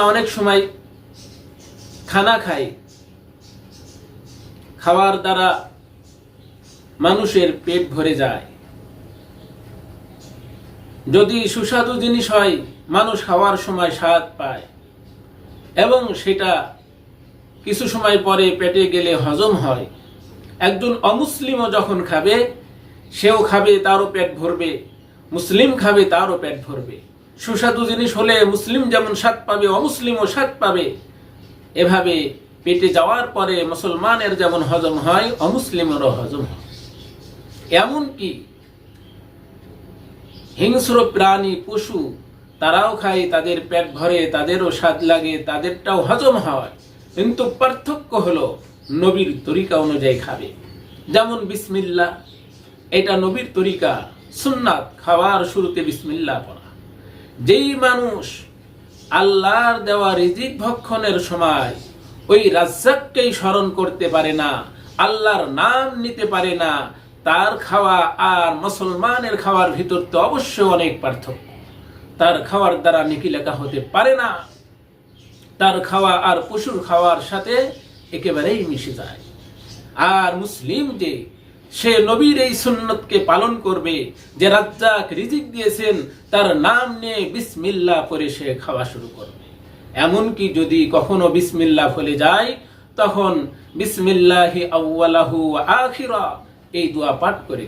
আমরা অনেক সময় খানা খাই। খাওয়ার দ্বারা মানুষের পেট ভরে যায়। যদি সুস্বাদু জিনিস হয়, মানুষ খাওয়ার সময় স্বাদ পায়। এবং সেটা কিছু সময় পরে পেটে গেলে হজম হয়। একজন অমুসলিমও যখন খাবে, সেও খাবে, তারও পেট ভরবে। মুসলিম খাবে, তারও পেট ভরবে। সুস্বাদু জিনিস হলে মুসলিম যেমন স্বাদ পাবে, অমুসলিমও স্বাদ পাবে। এভাবে পেটে যাওয়ার পরে মুসলমানের যেমন হজম হয়, অমুসলিমেরও হজম হয়। এমনকি হিংস্র প্রাণী, পশু, তারাও খায়, তাদের পেট ভরে, তাদেরও স্বাদ লাগে, তাদেরটাও হজম হয়। কিন্তু পার্থক্য হলো নবীর তরিকা অনুযায়ী খাবে। যেমন বিসমিল্লা, এটা নবীর তরিকা, সুন্নাত, খাওয়ার শুরুতে বিসমিল্লা পড়া। যেই মানুষ আল্লাহর দেওয়া রিজিক ভক্ষণের সময় ওই রাজ্জাককেই স্মরণ করতে পারে না, আল্লাহর নাম নিতে পারে না, তার খাওয়া আর মুসলমানের খাওয়ার ভিতর তো অবশ্যই অনেক পার্থক্য। তার খাওয়ার দ্বারা নেকি লেখা হতে পারে না। তার খাওয়া আর পশুর খাওয়ার সাথে একেবারেই মিশে যায়। আর মুসলিম যে সে নবীর এই সুন্নতকে পালন করবে, যে রাজ্জাক রিজিক দিয়েছেন, তার নাম নিয়ে বিসমিল্লা পরে সে খাওয়া শুরু করবে। এমনকি যদি কখনো বিসমিল্লা ফলে যায়, তখন বিসমিল্লাহি আউ্লাহু আখিরা এই দোয়া পাঠ করে